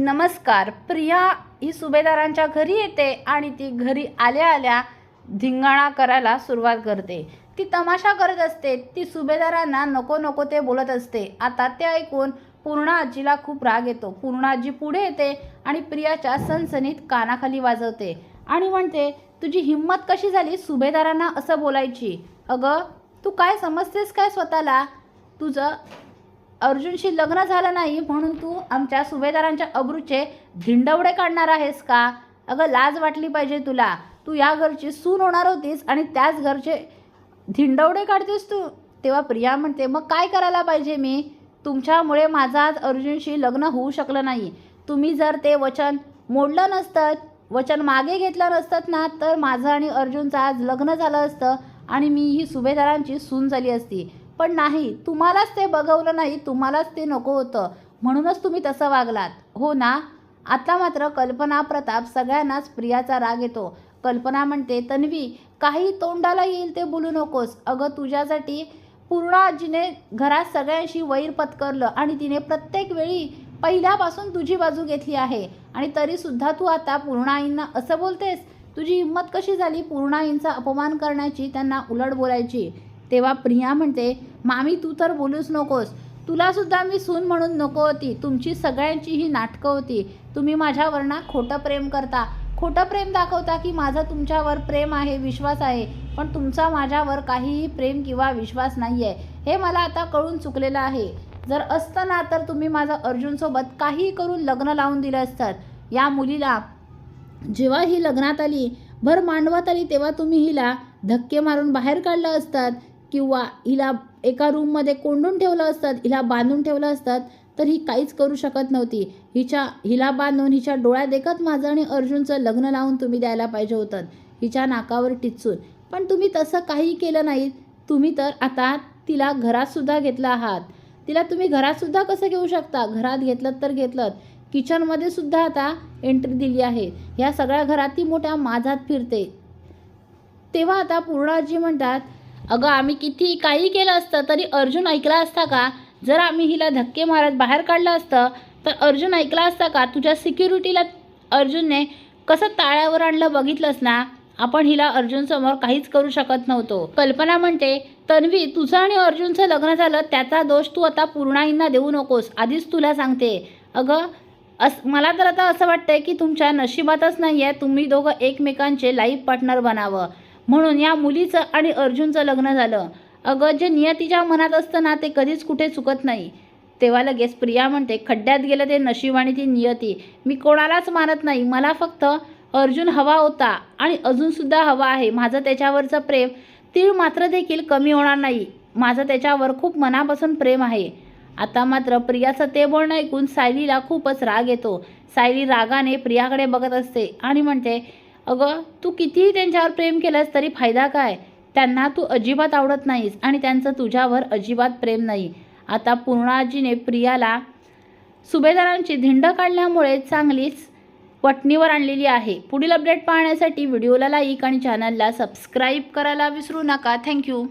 नमस्कार प्रिया ही सुभेदारांच्या घरी येते आणि ती घरी आल्या आल्या धिंगाणा करायला सुरुवात करते. ती तमाशा करत असते ती सुभेदारांना नको नको ते बोलत असते. आता ते ऐकून पूर्णा आजीला खूप राग येतो. पूर्णा आजी पुढे येते आणि प्रियाच्या सनसनीत कानाखाली वाजवते आणि म्हणते तुझी हिंमत कशी झाली सुभेदारांना असं बोलायची? अगं तू काय समजतेस काय स्वतःला? तुझं अर्जुनशी लग्न झालं नाही म्हणून तू आमच्या सुभेदारांच्या अब्रूचे धिंडवडे काढणार आहेस का? अगं लाज वाटली पाहिजे तुला. तू या घरची सून होणार होतीस आणि त्याच घरचे धिंडवडे काढतेस तू. तेव्हा प्रिया म्हणते मग काय करायला पाहिजे मी? तुमच्यामुळे माझं आज अर्जुनशी लग्न होऊ शकलं नाही. तुम्ही जर ते वचन मोडलं नसतं वचन मागे घेतलं नसतं ना तर माझं आणि अर्जुनचं आज लग्न झालं असतं आणि मी ही सुभेदारांची सून झाली असती. पण नाही तुम्हालाच ते बघवलं नाही तुम्हालाच ते नको होतं. म्हणूनच तुम्ही तसं वागलात. हो ना? आता मात्र कल्पना प्रताप सगळ्यांनाच प्रियाचा राग येतो. कल्पना म्हणते तन्वी काही तोंडाला येईल ते बोलू नकोस. अगं तुझ्यासाठी पूर्ण आजीने घरात सगळ्यांशी वैर पत्करलं आणि तिने प्रत्येक वेळी पहिल्यापासून तुझी बाजू घेतली आहे. आणि तरीसुद्धा तू आता पूर्णाईंना असं बोलतेस? तुझी हिंमत कशी झाली पूर्णाईंचा अपमान करण्याची त्यांना उलट बोलायची? तेव्हा प्रिया म्हणते मामी तू तर बोलूच नकोस. तुलासुद्धा मी सून म्हणून नको होती. तुमची सगळ्यांची ही नाटकं होती. तुम्ही माझ्यावर ना खोटं प्रेम करता. खोटं प्रेम दाखवता की माझं तुमच्यावर प्रेम आहे विश्वास आहे. पण तुमचा माझ्यावर काहीही प्रेम किंवा विश्वास नाही आहे हे मला आता कळून चुकलेलं आहे. जर असतं ना तर तुम्ही माझं अर्जुनसोबत काहीही करून लग्न लावून दिलं असतं. या मुलीला जेव्हा ही लग्नात आली भर मांडवात आली तेव्हा तुम्ही हिला धक्के मारून बाहेर काढलं असतात. किंवा हिला एका रूममध्ये कोंडून ठेवलं असतात हिला बांधून ठेवलं असतात तर ही काहीच करू शकत नव्हती. हिच्या हिला बांधून हिच्या डोळ्यात एकच माझं आणि अर्जुनचं लग्न लावून तुम्ही द्यायला पाहिजे होतं. हिच्या नाकावर टिचून. पण तुम्ही तसं काही केलं नाही तुम्ही तर आता तिला घरातसुद्धा घेतला आहात. तिला तुम्ही घरातसुद्धा कसं घेऊ शकता? घरात घेतलं तर घेतलं किचनमध्ये सुद्धा आता एंट्री दिली आहे. ह्या सगळ्या घरात ती मोठ्या माझात फिरते. तेव्हा आता पूर्णाजी म्हणतात अगं आम्ही किती काही केलं असतं तरी अर्जुन ऐकला असता का? जर आम्ही हिला धक्के मारत बाहेर काढलं असतं तर अर्जुन ऐकला असता का? तुझ्या सिक्युरिटीला अर्जुनने कसं ताळ्यावर आणलं बघितलंस ना? आपण हिला अर्जुनसमोर काहीच करू शकत नव्हतो. कल्पना म्हणते तन्वी तुझं आणि अर्जुनचं लग्न झालं त्याचा दोष तू आता पूर्णाईंना देऊ नकोस आधीच तुला सांगते. अगं अस मला तर आता असं वाटतंय की तुमच्या नशिबातच नाही आहे तुम्ही दोघं एकमेकांचे लाईफ पार्टनर बनावं. म्हणून या मुलीचं आणि अर्जुनचं लग्न झालं. अगं जे नियतीच्या मनात असतं ना ते कधीच कुठे चुकत नाही. तेव्हा लगेच प्रिया म्हणते खड्ड्यात गेलं ते नशीब आणि ती नियती. मी कोणालाच मानत नाही. मला फक्त अर्जुन हवा होता आणि अजूनसुद्धा हवा आहे. माझं त्याच्यावरचं प्रेम तीळ मात्र देखील कमी होणार नाही. माझं त्याच्यावर खूप मनापासून प्रेम आहे. आता मात्र प्रियाचं ते बोलणं ऐकून सायलीला खूपच राग येतो. सायली रागाने प्रियाकडे बघत असते आणि म्हणते अगं तू कितीही त्यांच्यावर प्रेम केलंस तरी फायदा काय? त्यांना तू अजिबात आवडत नाहीस आणि त्यांचं तुझ्यावर अजिबात प्रेम नाही. आता पूर्णाजीने प्रियाला सुभेदारांची धिंड काढल्यामुळे चांगलीच पटणीवर आणलेली आहे. पुढील अपडेट पाहण्यासाठी व्हिडिओला लाईक आणि चॅनलला सबस्क्राईब करायला विसरू नका. थँक्यू